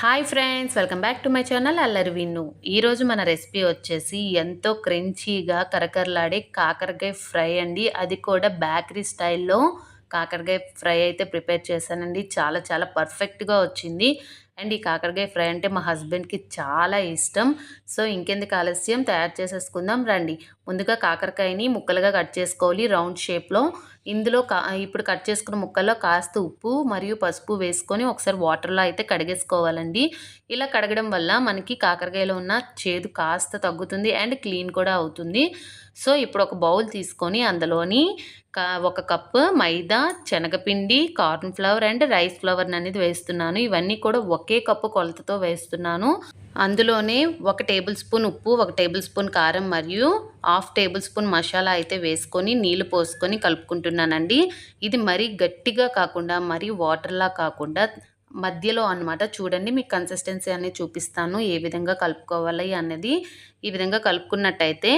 Hi friends welcome back to my channel Allari Vinnu. ఈరోజు మన recipe వచ్చేసి ఎంతో క్రంచీగా కరకరలాడే కాకరకాయ ఫ్రై అండి. అది కూడా బేకరీ స్టైల్లో కాకరకాయ ఫ్రై అయితే ప్రిపేర్ చేశానండి. చాలా చాలా పర్ఫెక్ట్గా వచ్చింది. అండ్ ఈ కాకరకాయ ఫ్రై అంటే మా హస్బెండ్కి చాలా ఇష్టం. సో ఇంకెందుకు ఆలస్యం? తయారు చేసేసుకుందాం. రండి. ముందుగా కాకరకాయని ముక్కలుగా కట్ చేసుకోవాలి. రౌండ్ షేప్లో. ఇందులో కా ఇప్పుడు కట్ చేసుకున్న ముక్కల్లో కాస్త ఉప్పు మరియు పసుపు వేసుకొని ఒకసారి వాటర్లో అయితే కడిగేసుకోవాలండి. ఇలా కడగడం వల్ల మనకి కాకరకాయలో ఉన్న చేదు కాస్త తగ్గుతుంది అండ్ క్లీన్ కూడా అవుతుంది. సో ఇప్పుడు ఒక బౌల్ తీసుకొని అందులోని ఒక కప్పు మైదా శనగపిండి corn flour and rice flour అనేది వేస్తున్నాను. ఇవన్నీ కూడా ఒకే కప్పు కొలతతో వేస్తున్నాను. అందులోనే ఒక టేబుల్ స్పూన్ ఉప్పు ఒక టేబుల్ స్పూన్ కారం మరియు హాఫ్ టేబుల్ స్పూన్ మసాలా అయితే వేసుకొని నీళ్ళు పోసుకొని కలుపుకుంటున్నానండి. ఇది మరీ గట్టిగా కాకుండా మరీ వాటర్లా కాకుండా మధ్యలో అనమాట చూడండి మీకు కన్సిస్టెన్సీ అనేది చూపిస్తాను ఏ విధంగా కలుపుకోవాలి అన్నది ఈ విధంగా కలుపుకున్నట్టయితే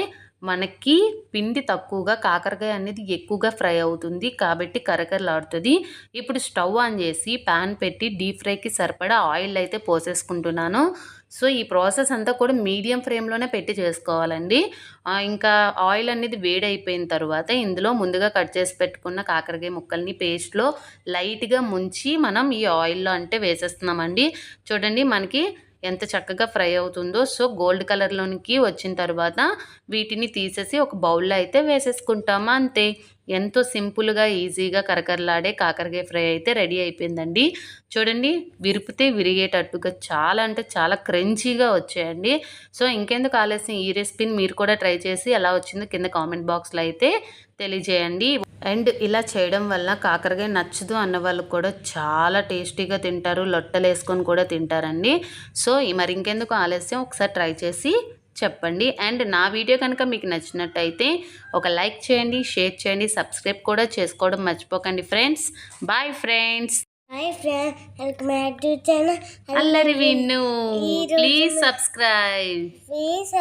మనకి పిండి తక్కువగా కాకరకాయ అనేది ఎక్కువగా ఫ్రై అవుతుంది కాబట్టి కరకరలాడుతుంది. ఇప్పుడు స్టవ్ ఆన్ చేసి ప్యాన్ పెట్టి డీప్ ఫ్రైకి సరిపడా ఆయిల్ అయితే పోసేసుకుంటున్నాను. సో ఈ ప్రాసెస్ అంతా కూడా మీడియం ఫ్లేమ్లోనే పెట్టి చేసుకోవాలండి. ఇంకా ఆయిల్ అనేది వేడైపోయిన తర్వాత ఇందులో ముందుగా కట్ చేసి పెట్టుకున్న కాకరకాయ ముక్కల్ని పేస్ట్లో లైట్గా ముంచి మనం ఈ ఆయిల్లో అంటే వేసేస్తున్నామండి. చూడండి మనకి ఎంత చక్కగా ఫ్రై అవుతుందో సో గోల్డ్ కలర్లోనికి వచ్చిన తర్వాత వీటిని తీసేసి ఒక బౌల్లో అయితే వేసేసుకుంటాము అంతే. ఎంతో సింపుల్గా ఈజీగా కరకరలాడే కాకరకాయ ఫ్రై అయితే రెడీ అయిపోయిందండి. చూడండి విరిపితే విరిగేటట్టుగా చాలా అంటే చాలా క్రంచీగా వచ్చాయండి. సో ఇంకెందుకు ఆలస్యం? ఈ రెసిపీని మీరు కూడా ట్రై చేసి ఎలా వచ్చిందో కింద కామెంట్ బాక్స్లో అయితే తెలియజేయండి. అండ్ ఇలా చేయడం వల్ల కాకరకాయ నచ్చదు అన్న వాళ్ళు కూడా చాలా టేస్టీగా తింటారు లొట్టలు వేసుకొని కూడా తింటారండి. సో మరి ఇంకెందుకు ఆలస్యం? ఒకసారి ట్రై చేసి చెప్పండి. అండ్ నా వీడియో కనుక మీకు నచ్చినట్టయితే ఒక లైక్ చేయండి షేర్ చేయండి సబ్స్క్రైబ్ కూడా చేసుకోవడం మర్చిపోకండి friends. Bye friends. Hi friend welcome back to channel. Allari Vinnu. Please subscribe. Please